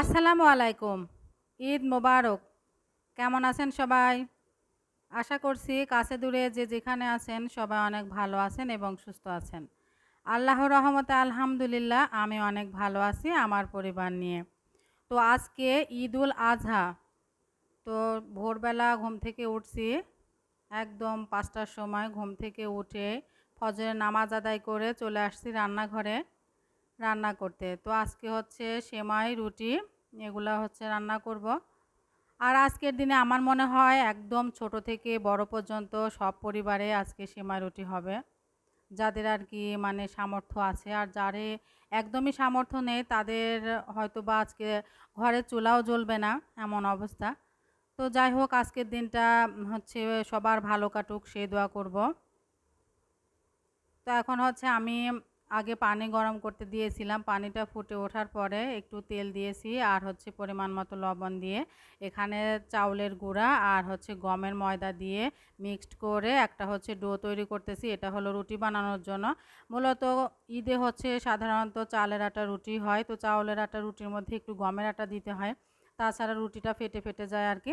আসসালামু আলাইকুম। ঈদ মোবারক। কেমন আছেন সবাই? আশা করছি কাছে দূরে যে যেখানে আছেন সবাই অনেক ভালো আছেন এবং সুস্থ আছেন। আল্লাহর রহমতে আলহামদুলিল্লাহ আমি অনেক ভালো আছি আমার পরিবার নিয়ে। তো আজকে ঈদ উল আজহা। তো ভোরবেলা ঘুম থেকে উঠছি। একদম পাঁচটার সময় ঘুম থেকে উঠে ফজরের নামাজ আদায় করে চলে আসছি রান্নাঘরে রান্না করতে। তো আজকে হচ্ছে সেমাই, রুটি এগুলো হচ্ছে রান্না করব। আর আজকের দিনে আমার মনে হয় একদম ছোট থেকে বড় পর্যন্ত সব পরিবারে আজকে সেমাই রুটি হবে। যাদের আর কি মানে সামর্থ্য আছে আর যারে একদমই সামর্থ্য নেই তাদের হয়তো বা আজকে ঘরে চুলাও জ্বলবে না এমন অবস্থা। তো যাই হোক, আজকের দিনটা হচ্ছে সবার ভালো কাটুক, সে দোয়া করব। তো এখন হচ্ছে আমি আগে পানি গরম করতে দিয়েছিলাম। পানিটা ফুটে ওঠার পরে একটু তেল দিয়েছি আর হচ্ছে পরিমাণ মতো লবণ দিয়ে। এখানে চাউলের গুঁড়া আর হচ্ছে গমের ময়দা দিয়ে মিক্সড করে একটা হচ্ছে ডো তৈরি করতেছি। এটা হলো রুটি বানানোর জন্য। মূলত ঈদে হচ্ছে সাধারণত চালের আটা রুটি হয়। তো চাউলের আটা রুটির মধ্যে একটু গমের আটা দিতে হয়। তাছাড়া রুটিটা ফেটে ফেটে যায় আর কি।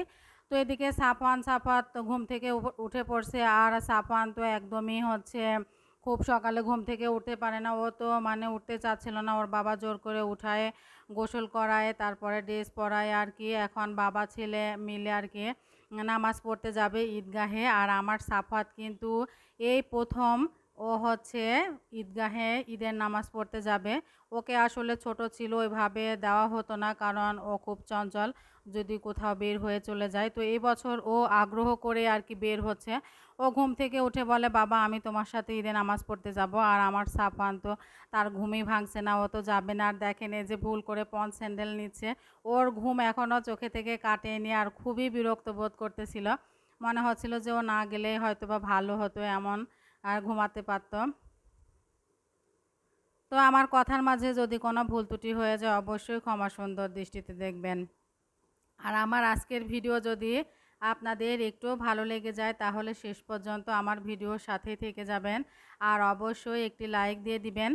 তো এদিকে সাফান সাফাত ঘুম থেকে উঠে পড়ছে। আর সাফান তো একদমই হচ্ছে খুব সকালে ঘুম থেকে উঠতে পারে না। ও তো মানে উঠতে চাচ্ছিল না। ওর বাবা জোর করে উঠায়, গোসল করায়, তারপরে ড্রেস পরায় আর কি। এখন বাবা, ছেলে মিলে আর কি নামাজ পড়তে যাবে ঈদগাহে। আর আমার সাফাত কিন্তু এই প্রথম ও হচ্ছে ঈদগাহে ঈদের নামাজ পড়তে যাবে। ওকে আসলে ছোট ছিল ওইভাবে দেওয়া হতো না কারণ ও খুব চঞ্চল, যদি কোথাও বের হয়ে চলে যায়। তো এই বছর ও আগ্রহ করে আর কি বের হচ্ছে। ও ঘুম থেকে উঠে বলে, বাবা, আমি তোমার সাথে ঈদে নামাজ পড়তে যাব আর আমার সাফান তো তার ঘুমই ভাঙছে না, ও তো যাবে না। আর দেখেন এই যে ভুল করে পন স্যান্ডেল নিচ্ছে। ওর ঘুম এখনও চোখে থেকে কাটেনি আর খুবই বিরক্ত বোধ করতেছিল। মনে হচ্ছিল যে ও না গেলে হয়তো বা ভালো হতো এমন আর ঘুমাতে পারতাম। তো আমার কথার মাঝে যদি কোনো ভুল ত্রুটি হয়ে যায়, অবশ্যই ক্ষমা সুন্দর দৃষ্টিতে দেখবেন। আর আমার আজকের ভিডিও যদি আপনাদের একটু ভালো লেগে যায়, তাহলে শেষ পর্যন্ত আমার ভিডিওর সাথে থেকে যাবেন। আর অবশ্যই একটি লাইক দিয়ে দিবেন।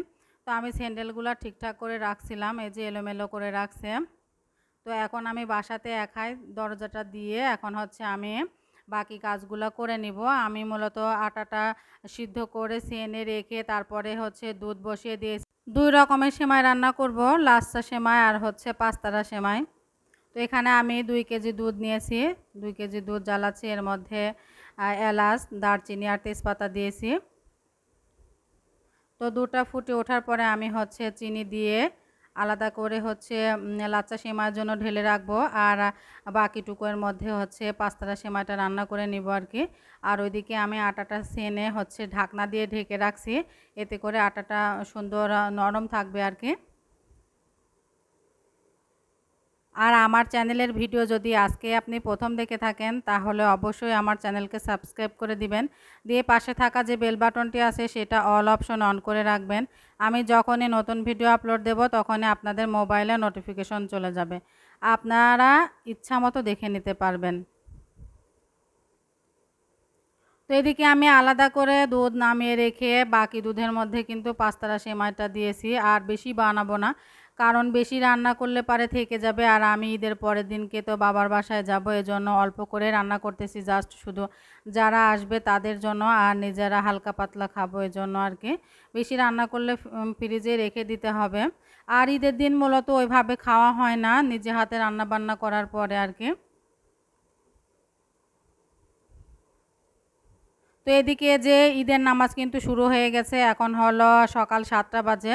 তো আমি স্যান্ডেলগুলো ঠিকঠাক করে রাখছিলাম, এই যে এলোমেলো করে রাখছে। তো এখন আমি বাসাতে একাই দরজাটা দিয়ে এখন হচ্ছে আমি বাকি কাজগুলো করে নিব। আমি মূলত আটাটা সিদ্ধ করে সেনে রেখে তারপরে হচ্ছে দুধ বসিয়ে দিয়ে দুই রকমের সেমাই রান্না করব লাচ্চা সেমাই আর হচ্ছে পাস্তারা সেমাই। তো এখানে আমি দুই কেজি দুধ নিয়েছি। দুই কেজি দুধ জ্বালাচ্ছি, এর মধ্যে এলাচ, দারচিনি আর তেজপাতা দিয়েছি। তো দুটা ফুটে ওঠার পরে আমি হচ্ছে চিনি দিয়ে আলাদা করে হচ্ছে লাচ্চা সেমার জন্য ঢেলে রাখব। আর বাকিটুকুর মধ্যে হচ্ছে পাস্তাটা সেমাইটা রান্না করে নিব আর কি আর ওইদিকে আমি আটাটা সেনে হচ্ছে ঢাকনা দিয়ে ঢেকে রাখছি। এতে করে আটাটা সুন্দর নরম থাকবে আর কি আর আমার চ্যানেলের ভিডিও যদি আজকে আপনি প্রথম দেখে থাকেন, তাহলে অবশ্যই আমার চ্যানেলকে সাবস্ক্রাইব করে দিবেন। দিয়ে পাশে থাকা যে বেল বাটনটি আছে, সেটা অল অপশন অন করে রাখবেন। আমি যখনই নতুন ভিডিও আপলোড দেব, তখনই আপনাদের মোবাইলে নোটিফিকেশন চলে যাবে। আপনারা ইচ্ছা মতো দেখে নিতে পারবেন। তো এদিকে আমি আলাদা করে দুধ নামিয়ে রেখে বাকি দুধের মধ্যে কিন্তু পাস্তারা সেমাইটা দিয়েছি, আর বেশি বানাবো না। কারণ বেশি রান্না করলে পারে থেকে যাবে আর আমি ঈদের পরের দিনকে তো বাবার বাসায় যাব, এজন্য অল্প করে রান্না করতেছি জাস্ট শুধু যারা আসবে তাদের জন্য আর নিজেরা হালকা পাতলা খাব, এজন্য আর কি। বেশি রান্না করলে ফ্রিজে রেখে দিতে হবে। আর ঈদের দিন মূলত ওইভাবে খাওয়া হয় না, নিজে হাতে রান্না বান্না করার পরে আর কি। তো এদিকে যে ঈদের নামাজ কিন্তু শুরু হয়ে গেছে, এখন হলো সকাল সাতটা বাজে।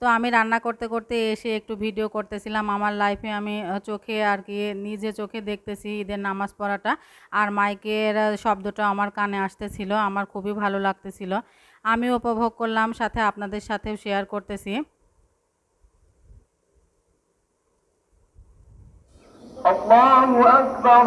তো আমি রান্না করতে করতে এসে একটু ভিডিও করতেছিলাম। আমার লাইফে আমি চোখে আর কি নিজে চোখে দেখতেছি ঈদের নামাজ পড়াটা। আর মাইকের শব্দটা আমার কানে আসতেছিল, আমার খুবই ভালো লাগতেছিল। আমি উপভোগ করলাম, সাথে আপনাদের সাথেও শেয়ার করতেছি। আকবার।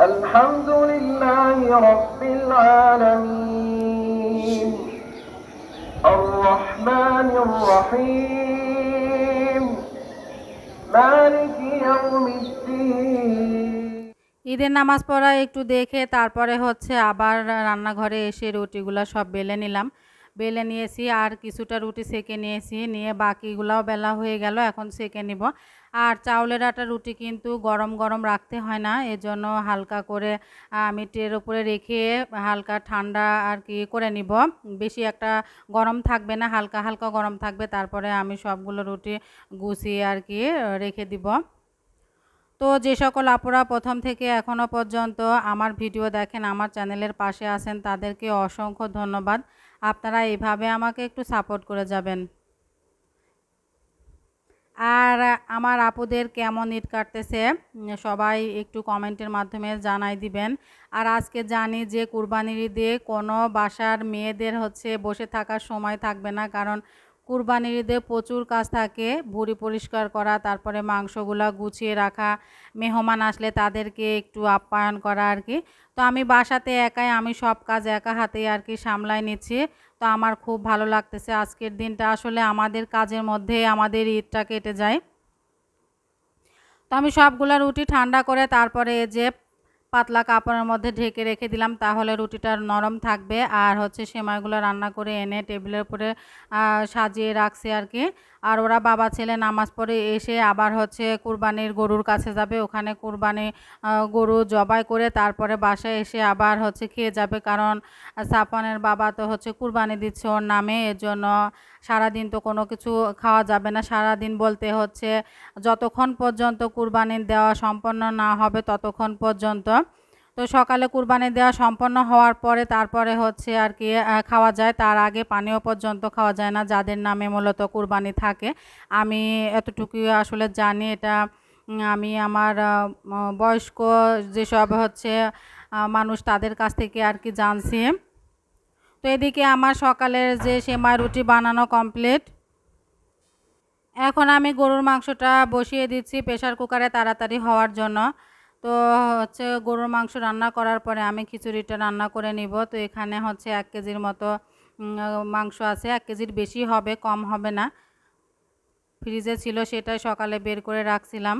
الحمد لله رب العالمين الرحمن الرحيم مالك يوم الدين ঈদের নামাজ পড়া একটু দেখে তারপরে হচ্ছে আবার রান্নাঘরে এসে রুটিগুলো সব বেলে নিলাম বেলে নিয়েছি, আর কিছুটা রুটি সেকে নিয়েছি, নিয়ে বাকিগুলাও বেলা হয়ে গেল, এখন সেকে নিব। আর চাউলের আটা রুটি কিন্তু গরম গরম রাখতে হয় না, এজন্য হালকা করে আমি ট্রের উপরে রেখে হালকা ঠান্ডা আর কি করে নিব। বেশি একটা গরম থাকবে না, হালকা হালকা গরম থাকবে, তারপরে আমি সবগুলো রুটি গুছিয়ে আর কি রেখে দিব। তো যে সকল আপুরা প্রথম থেকে এখনও পর্যন্ত আমার ভিডিও দেখেন, আমার চ্যানেলের পাশে আছেন, তাদেরকে অসংখ্য ধন্যবাদ। আপনারা এইভাবে আমাকে একটু সাপোর্ট করে যাবেন। আর আমার আপুদের কেমন ইট কাটতেছে, সবাই একটু কমেন্টের মাধ্যমে জানাই দিবেন। আর আজকে জানি যে কুরবানির ঈদে কোনো বাসার মেয়েদের হচ্ছে বসে থাকার সময় থাকবে না, কারণ কুরবানির ঈদে প্রচুর কাজ থাকে, ভুড়ি পরিষ্কার করা, তারপরে মাংসগুলো গুছিয়ে রাখা, মেহমান আসলে তাদেরকে একটু আপ্যায়ন করা আর কি। তো আমি বাসাতে একাই, আমি সব কাজ একা হাতেই আর কি সামলাই নিচ্ছি। তো আমার খুব ভালো লাগতেছে আজকের দিনটা। আসলে আমাদের কাজের মধ্যে আমাদের ঈদটা কেটে যায়। তো আমি সবগুলা রুটি ঠান্ডা করে তারপরে যে পাতলা কাপড়ের মধ্যে ঢেকে রেখে দিলাম, তাহলে রুটিটা নরম থাকবে। আর হচ্ছে সেমাইগুলো রান্না করে এনে টেবিলের উপরে সাজিয়ে রাখছি আর কি। আর ওরা বাবা ছেলে নামাজ পড়ে এসে আবার হচ্ছে কুরবানির গরুর কাছে যাবে। ওখানে কুরবানি গরু জবাই করে তারপরে বাসায় এসে আবার হচ্ছে খেয়ে যাবে। কারণ সাপানের বাবা তো হচ্ছে কুরবানি দিচ্ছে ওর নামে এর জন্য সারাদিন তো কোনো কিছু খাওয়া যাবে না। সারাদিন বলতে হচ্ছে যতক্ষণ পর্যন্ত কুরবানি দেওয়া সম্পন্ন না হবে ততক্ষণ পর্যন্ত তো সকালে কুরবানি দেওয়া সম্পন্ন হওয়ার পরে তারপরে হচ্ছে আর কি খাওয়া যায়। তার আগে পানীয় পর্যন্ত খাওয়া যায় না, যাদের নামে মূলত কুরবানি থাকে। আমি এতটুকুই আসলে জানি, এটা আমি আমার বয়স্ক যেসব হচ্ছে মানুষ তাদের কাছ থেকে আর কি জানছি। তো এদিকে আমার সকালের যে সেমাই রুটি বানানো কমপ্লিট এখন আমি গরুর মাংসটা বসিয়ে দিচ্ছি প্রেশার কুকারে তাড়াতাড়ি হওয়ার জন্য। তো হচ্ছে গরুর মাংস রান্না করার পরে আমি খিচুড়িটা রান্না করে নিব। তো এখানে হচ্ছে এক কেজির মতো মাংস আছে। এক কেজির বেশি হবে, কম হবে না। ফ্রিজে ছিল সেটাই সকালে বের করে রাখছিলাম।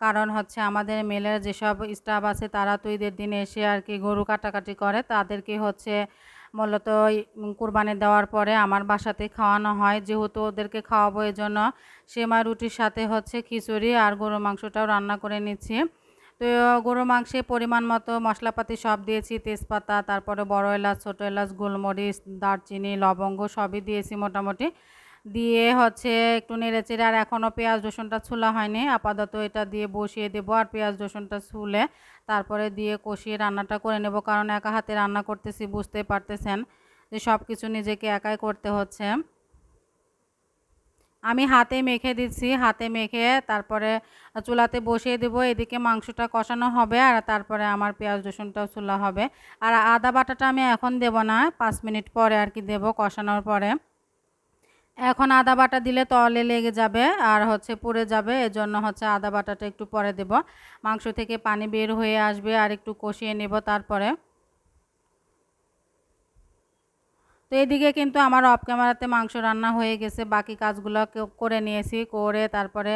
কারণ হচ্ছে আমাদের মেলের যেসব স্টাফ আছে, তারা তো ঈদের দিন এসে আর কি গরু কাটাকাটি করে। তাদেরকে হচ্ছে মূলত কুরবানি দেওয়ার পরে আমার বাসাতে খাওয়ানো হয়। যেহেতু ওদেরকে খাওয়াবো এই জন্য সেমাই রুটির সাথে হচ্ছে খিচুড়ি আর গরু মাংসটাও রান্না করে নিচ্ছি। তো গরু মাংসে পরিমাণ মতো মশলাপাতি সব দিয়েছি, তেজপাতা, তারপরে বড় এলাচ, ছোটো এলাচ, গোলমরিচ, দারচিনি, লবঙ্গ সবই দিয়েছি মোটামুটি। দিয়ে হচ্ছে একটু নেড়ে চেড়ে আর এখনও পেঁয়াজ রসুনটা ছুলা হয়নি, আপাতত এটা দিয়ে বসিয়ে দেবো, আর পেঁয়াজ রসুনটা ছুলে তারপরে দিয়ে কষিয়ে রান্নাটা করে নেব, কারণ একা হাতে রান্না করতেছি, বুঝতেই পারতেছেন যে সব কিছু নিজেকে একাই করতে হচ্ছে। আমি হাতে মেখে দিচ্ছি, হাতে মেখে তারপরে চুলাতে বসিয়ে দেবো। এদিকে মাংসটা কষানো হবে আর তারপরে আমার পেঁয়াজ রসুনটাও চুলা হবে। আর আদা বাটাটা আমি এখন দেব না, পাঁচ মিনিট পরে আর কি দেবো কষানোর পরে। এখন আদা বাটা দিলে তলে লেগে যাবে আর হচ্ছে পুড়ে যাবে, এজন্য হচ্ছে আদা বাটাটা একটু পরে দেব। মাংস থেকে পানি বের হয়ে আসবে আর একটু কষিয়ে নেব তারপরে। তো এদিকে কিন্তু আমার অফ ক্যামেরাতে মাংস রান্না হয়ে গেছে। বাকি কাজগুলো করে নিয়েছি, করে তারপরে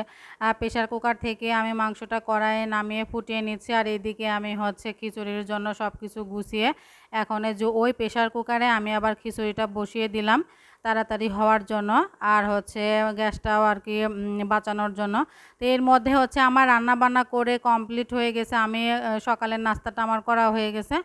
প্রেশার কুকার থেকে আমি মাংসটা কড়াইয়ে নামিয়ে ফুটিয়ে নিচ্ছি। আর এদিকে আমি হচ্ছে খিচুড়ির জন্য সব কিছু গুছিয়ে এখন যে ওই প্রেশার কুকারে আমি আবার খিচুড়িটা বসিয়ে দিলাম তাড়াতাড়ি হওয়ার জন্য। আর হচ্ছে গ্যাসটাও আর কি বাঁচানোর জন্য। তো এর মধ্যে হচ্ছে আমার রান্না বান্না করে কমপ্লিট হয়ে গেছে। আমি সকালের নাস্তাটা আমার করা হয়ে গেছে।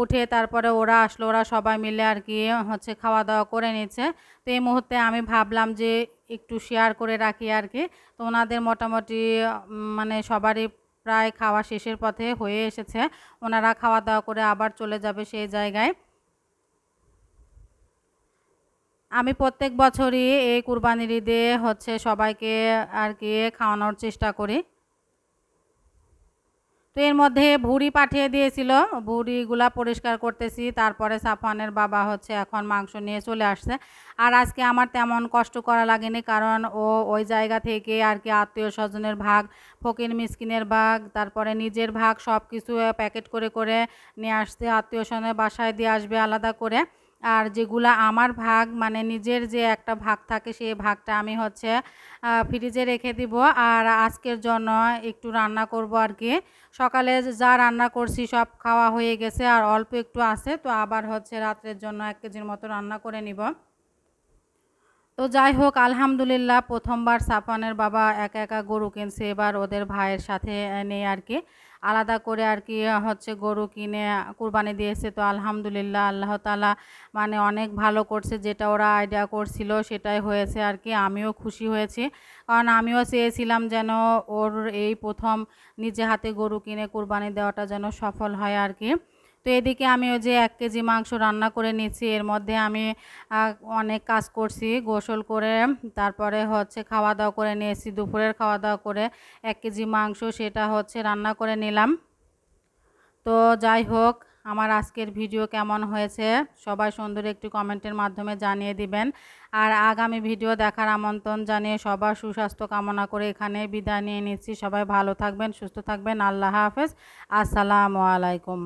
উঠে তারপরে ওরা আসলো, ওরা সবাই মিলে আর কি, হচ্ছে খাওয়া দাওয়া করে নিচ্ছে। তো এই মুহূর্তে আমি ভাবলাম যে একটু শেয়ার করে রাখি আর কি। তো ওনাদের মোটামুটি মানে সবারই প্রায় খাওয়া শেষের পথে হয়ে এসেছে। ওনারা খাওয়া দাওয়া করে আবার চলে যাবে সেই জায়গায়। আমি প্রত্যেক বছরই এই কুরবানির ঈদে হচ্ছে সবাইকে আর কি খাওয়ানোর চেষ্টা করি। তো এর মধ্যে ভুড়ি পাঠিয়ে দিয়েছিল। ভুড়িগুলা পরিষ্কার করতেছি। তারপরে সাফানের বাবা হচ্ছে এখন মাংস নিয়ে চলে আসছে। আর আজকে আমার তেমন কষ্ট করা লাগেনি কারণ ও ওই জায়গা থেকে আর কি আত্মীয় স্বজনের ভাগ, ফকির মিসকিনের ভাগ, তারপরে নিজের ভাগ সব কিছু প্যাকেট করে করে নিয়ে আসছে। আত্মীয় স্বজনের বাসায় দিয়ে আসবে আলাদা করে। আর যেগুলা আমার ভাগ মানে নিজের যে একটা ভাগ থাকে সেই ভাগটা আমি হচ্ছে ফ্রিজে রেখে দিব। আর আজকের জন্য একটু রান্না করব আর কি। সকালে যা রান্না করছি সব খাওয়া হয়ে গেছে, আর অল্প একটু আছে, তো আবার হচ্ছে রাত্রের জন্য এক কেজির মতো রান্না করে নিব। তো যাই হোক, আলহামদুলিল্লাহ প্রথমবার সাফানের বাবা একা একা গরু কিনছে, এবার ওদের ভাইয়ের সাথে নেই আর কি। আলাদা করে আর কি হচ্ছে গরু কিনে কুরবানি দিয়েছে। তো আলহামদুলিল্লাহ আল্লাহ তালা মানে অনেক ভালো করছে, যেটা ওরা আইডিয়া করছিল সেটাই হয়েছে আর কি। আমিও খুশি হয়েছি। কারণ আমিও চেয়েছিলাম যেন ওর এই প্রথম নিজে হাতে গরু কিনে কুরবানি দেওয়াটা যেন সফল হয় আর কি। তো এদিকে আমি ওই যে এক কেজি মাংস রান্না করে নিচ্ছি এর মধ্যে আমি অনেক কাজ করছি, গোসল করে, তারপরে হচ্ছে খাওয়া দাওয়া করে নিয়েছি, দুপুরের খাওয়া দাওয়া করে এক কেজি মাংস, সেটা হচ্ছে রান্না করে নিলাম। তো যাই হোক, আমার আজকের ভিডিও কেমন হয়েছে সবাই সুন্দর একটি কমেন্টের মাধ্যমে জানিয়ে দিবেন। আর আগামী ভিডিও দেখার আমন্ত্রণ জানিয়ে সবার সুস্বাস্থ্য কামনা করে এখানে বিদায় নিয়ে নিচ্ছি। সবাই ভালো থাকবেন, সুস্থ থাকবেন। আল্লাহ হাফেজ। আসসালামু আলাইকুম।